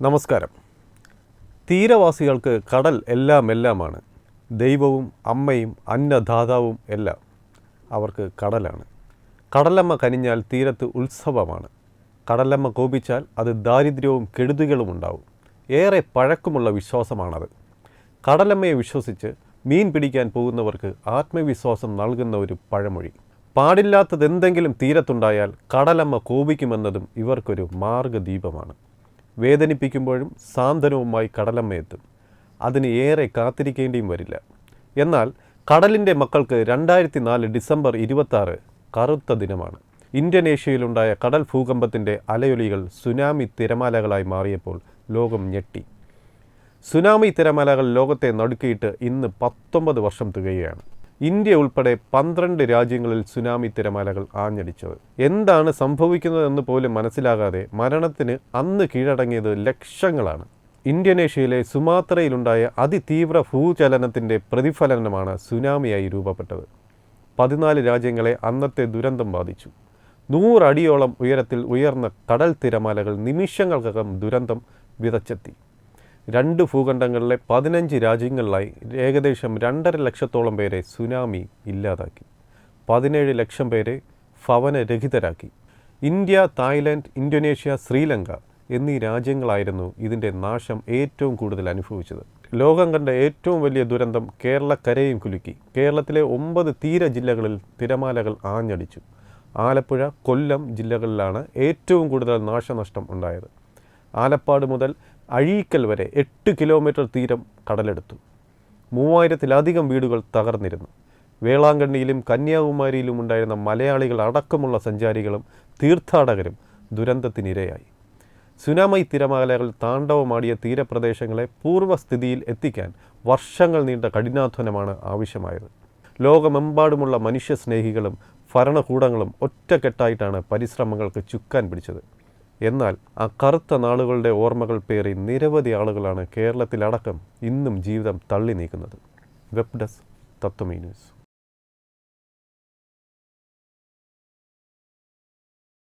നമസ്കാരം. തീരവാസികൾക്ക് കടൽ എല്ലാം എല്ലാമാണ്. ദൈവവും അമ്മയും അന്നദാതാവും എല്ലാം അവർക്ക് കടലാണ്. കടലമ്മ കനിഞ്ഞാൽ തീരത്ത് ഉത്സവമാണ്. കടലമ്മ കോപിച്ചാൽ അത് ദാരിദ്ര്യവും കെടുതികളും ഉണ്ടാവും. ഏറെ പഴക്കമുള്ള വിശ്വാസമാണത്. കടലമ്മയെ വിശ്വസിച്ച് മീൻ പിടിക്കാൻ പോകുന്നവർക്ക് ആത്മവിശ്വാസം നൽകുന്ന ഒരു പഴമൊഴി. പാടില്ലാത്തതെന്തെങ്കിലും തീരത്തുണ്ടായാൽ കടലമ്മ കോപിക്കുമെന്നതും ഇവർക്കൊരു മാർഗദീപമാണ്. വേദനിപ്പിക്കുമ്പോഴും സാന്ത്വനവുമായി കടലമ്മ എത്തും അതിന് ഏറെ കാത്തിരിക്കേണ്ടിയും വരില്ല. എന്നാൽ കടലിന്റെ മക്കൾക്ക് രണ്ടായിരത്തി നാല് ഡിസംബർ ഇരുപത്താറ് കറുത്ത ദിനമാണ്. ഇന്തോനേഷ്യയിലുണ്ടായ കടൽ ഭൂകമ്പത്തിന്റെ അലയൊലികൾ സുനാമി തിരമാലകളായി മാറിയപ്പോൾ ലോകം ഞെട്ടി. സുനാമി തിരമാലകൾ ലോകത്തെ നടുക്കിയിട്ട് ഇന്ന് പത്തൊമ്പത് വർഷം തികയുകയാണ്. ഇന്ത്യ ഉൾപ്പെടെ പന്ത്രണ്ട് രാജ്യങ്ങളിൽ സുനാമി തിരമാലകൾ ആഞ്ഞടിച്ചത്. എന്താണ് സംഭവിക്കുന്നതെന്ന് പോലും മനസ്സിലാകാതെ മരണത്തിന് അന്ന് കീഴടങ്ങിയത് ലക്ഷങ്ങളാണ്. ഇന്തോനേഷ്യയിലെ സുമാത്രയിലുണ്ടായ അതിതീവ്ര ഭൂചലനത്തിന്റെ പ്രതിഫലനമാണ് സുനാമിയായി രൂപപ്പെട്ടത്. പതിനാല് രാജ്യങ്ങളെ അന്നത്തെ ദുരന്തം ബാധിച്ചു. നൂറടിയോളം ഉയരത്തിൽ ഉയർന്ന കടൽ തിരമാലകൾ നിമിഷങ്ങൾക്കകം ദുരന്തം വിതച്ചെത്തി. രണ്ട് ഭൂഖണ്ഡങ്ങളിലെ പതിനഞ്ച് രാജ്യങ്ങളിലായി ഏകദേശം രണ്ടര ലക്ഷത്തോളം പേരെ സുനാമി ഇല്ലാതാക്കി. പതിനേഴ് ലക്ഷം പേരെ ഭവനരഹിതരാക്കി ഇന്ത്യ തായ്ലൻഡ് ഇന്തോനേഷ്യ ശ്രീലങ്ക എന്നീ രാജ്യങ്ങളായിരുന്നു ഇതിന്റെ നാശം ഏറ്റവും കൂടുതൽ അനുഭവിച്ചത്. ലോകം കണ്ട ഏറ്റവും വലിയ ദുരന്തം കേരളക്കരയും കുലുക്കി. കേരളത്തിലെ ഒമ്പത് തീര ജില്ലകളിൽ തിരമാലകൾ ആഞ്ഞടിച്ചു. ആലപ്പുഴ കൊല്ലം ജില്ലകളിലാണ് ഏറ്റവും കൂടുതൽ നാശനഷ്ടം ഉണ്ടായത്. ആലപ്പാട് മുതൽ അഴീക്കൽ വരെ എട്ട് കിലോമീറ്റർ തീരം കടലെടുത്തു. മൂവായിരത്തിലധികം വീടുകൾ തകർന്നിരുന്നു. വേളാങ്കണ്ണിയിലും കന്യാകുമാരിയിലും ഉണ്ടായിരുന്ന മലയാളികൾ അടക്കമുള്ള സഞ്ചാരികളും തീർത്ഥാടകരും ദുരന്തത്തിനിരയായി. സുനാമി തിരമാലകൾ താണ്ഡവമാടിയ തീരപ്രദേശങ്ങളെ പൂർവസ്ഥിതിയിൽ എത്തിക്കാൻ വർഷങ്ങൾ നീണ്ട കഠിനാധ്വാനമാണ് ആവശ്യമായത്. ലോകമെമ്പാടുമുള്ള മനുഷ്യസ്നേഹികളും ഭരണകൂടങ്ങളും ഒറ്റക്കെട്ടായിട്ടാണ് പരിശ്രമങ്ങൾക്ക് ചുക്കാൻ പിടിച്ചത്. എന്നാൽ ആ കറുത്ത നാളുകളുടെ ഓർമ്മകൾ പേറി നിരവധി ആളുകളാണ് കേരളത്തിലടക്കം ഇന്നും ജീവിതം തള്ളി നീക്കുന്നത്. Web desk Tatwamayi news.